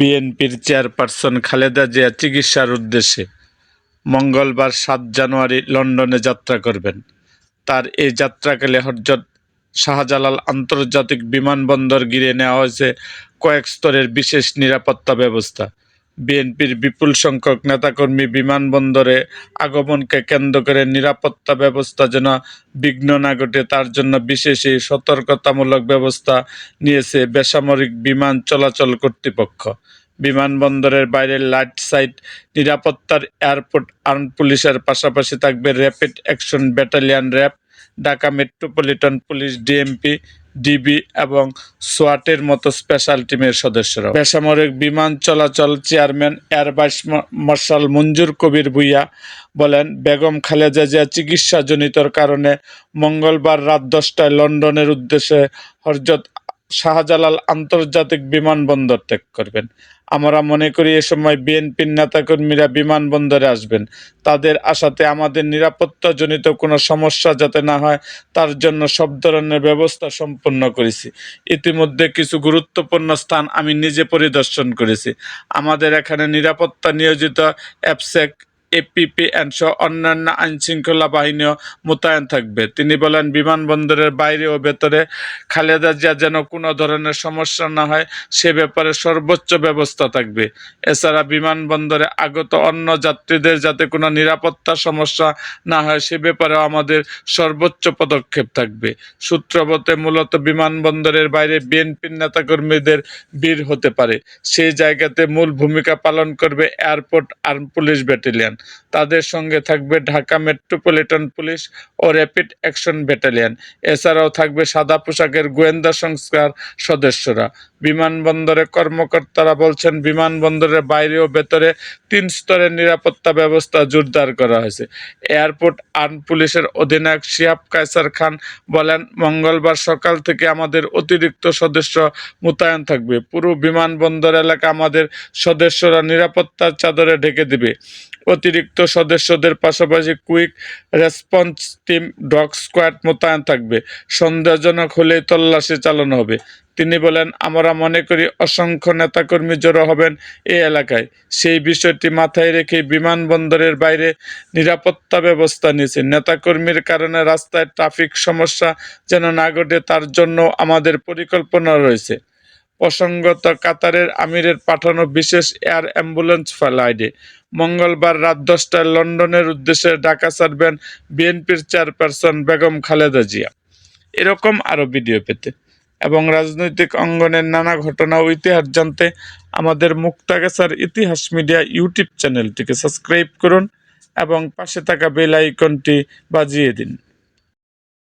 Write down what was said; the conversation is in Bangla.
বিএনপির চেয়ারপারসন খালেদা জিয়া চিকিৎসার উদ্দেশ্যে মঙ্গলবার সাত জানুয়ারি লন্ডনে যাত্রা করবেন। তার এই যাত্রাকালে হরজত শাহজালাল আন্তর্জাতিক বিমানবন্দর ঘিরে নেওয়া হয়েছে কয়েক স্তরের বিশেষ নিরাপত্তা ব্যবস্থা। বিএনপির বিপুল সংখ্যক নেতাকর্মী বিমানবন্দরে আগমনকে কেন্দ্র করে নিরাপত্তা ব্যবস্থা যেন বিঘ্ন না ঘটে, তার জন্য বিশেষ এই সতর্কতামূলক ব্যবস্থা নিয়েছে বেসামরিক বিমান চলাচল কর্তৃপক্ষ। বিমানবন্দরের বাইরে লাইট সাইট, নিরাপত্তার এয়ারপোর্ট, আর্ম পুলিশের পাশাপাশি থাকবে rapid action battalion RAB, Dhaka metropolitan police DMP DB এবং সোয়াটের মতো স্পেশাল টিমের সদস্যরা বেসামরিক বিমান চলাচল chairman air vice marshal Manzur Kabir Bhuiyan বলেন, বেগম খালেদা জিয়া চিকিৎসাজনিতর কারণে মঙ্গলবার রাত দশটায় লন্ডনের উদ্দেশ্যে হরজত শাহজালাল আন্তর্জাতিক বিমানবন্দর ত্যাগ করবেন। আমরা মনে করি এ সময় বিএনপির নেতাকর্মীরা বিমানবন্দরে আসবেন। তাদের আশাতে আমাদের নিরাপত্তাজনিত কোনো সমস্যা যাতে না হয়, তার জন্য সব ধরনের ব্যবস্থা সম্পন্ন করেছি। ইতিমধ্যে কিছু গুরুত্বপূর্ণ স্থান আমি নিজে পরিদর্শন করেছি। আমাদের এখানে নিরাপত্তা নিয়োজিত অ্যাপসেক এপিপিএন সহ অন্যান্য আইনশৃঙ্খলা বাহিনীও মোতায়েন থাকবে। তিনি বলেন, বিমানবন্দরের বাইরে ও ভেতরে খালেদা জিয়া যেন কোনো ধরনের সমস্যা না হয়, সে ব্যাপারে সর্বোচ্চ ব্যবস্থা থাকবে। এছাড়া বিমানবন্দরে আগত অন্য যাত্রীদের যাতে কোনো নিরাপত্তা সমস্যা না হয়, সে ব্যাপারেও আমাদের সর্বোচ্চ পদক্ষেপ থাকবে। সূত্রবতে মূলত বিমানবন্দরের বাইরে বিএনপির নেতাকর্মীদের ভিড় হতে পারে। সেই জায়গাতে মূল ভূমিকা পালন করবে এয়ারপোর্ট আর্ম পুলিশ ব্যাটালিয়ন। তাদের সঙ্গে থাকবে ঢাকা মেট্রোপলিটন পুলিশ ও র্যাপিড অ্যাকশন ব্যাটালিয়ন। এছাড়াও থাকবে সাদা পোশাকের গোয়েন্দা সংস্কার সদস্যরা। বিমানবন্দরে কর্মকর্তারা বলছেন, বিমানবন্দরের বাইরে ও ভেতরে তিন স্তরের নিরাপত্তা ব্যবস্থা জোরদার করা হয়েছে। এয়ারপোর্ট আর্ম পুলিশের অধিনায়ক শিহাব কায়সার খান বলেন, মঙ্গলবার সকাল থেকে আমাদের অতিরিক্ত সদস্য মোতায়েন থাকবে। পুরো বিমানবন্দর এলাকা আমাদের সদস্যরা নিরাপত্তার চাদরে ঢেকে দিবে। অতিরিক্ত সদস্যদের পাশাপাশি quick response team dog squad মোতায়েন থাকবে। সন্দেহজনক হলেই তল্লাশি চালানো হবে। তিনি বলেন, আমরা মনে করি অসংখ্য নেতাকর্মী জড়ো হবেন এই এলাকায়। সেই বিষয়টি মাথায় রেখে বিমানবন্দরের বাইরে নিরাপত্তা ব্যবস্থা নিয়েছে। নেতাকর্মীর কারণে রাস্তায় ট্রাফিক সমস্যা যেন না ঘটে, তার জন্য আমাদের পরিকল্পনা রয়েছে। প্রসঙ্গত কাতারের আমিরের পাঠানো বিশেষ এয়ার অ্যাম্বুলেন্স ফ্লাইটে মঙ্গলবার রাত দশটায় লন্ডনের উদ্দেশ্যে ঢাকা ছাড়বেন বিএনপির চেয়ারপারসন বেগম খালেদা জিয়া। এরকম আরও ভিডিও পেতে এবং রাজনৈতিক অঙ্গনের নানা ঘটনা ও ইতিহাস জানতে আমাদের মুক্তাগাছার ইতিহাস মিডিয়া ইউটিউব চ্যানেলটিকে সাবস্ক্রাইব করুন এবং পাশে থাকা বেল আইকনটি বাজিয়ে দিন।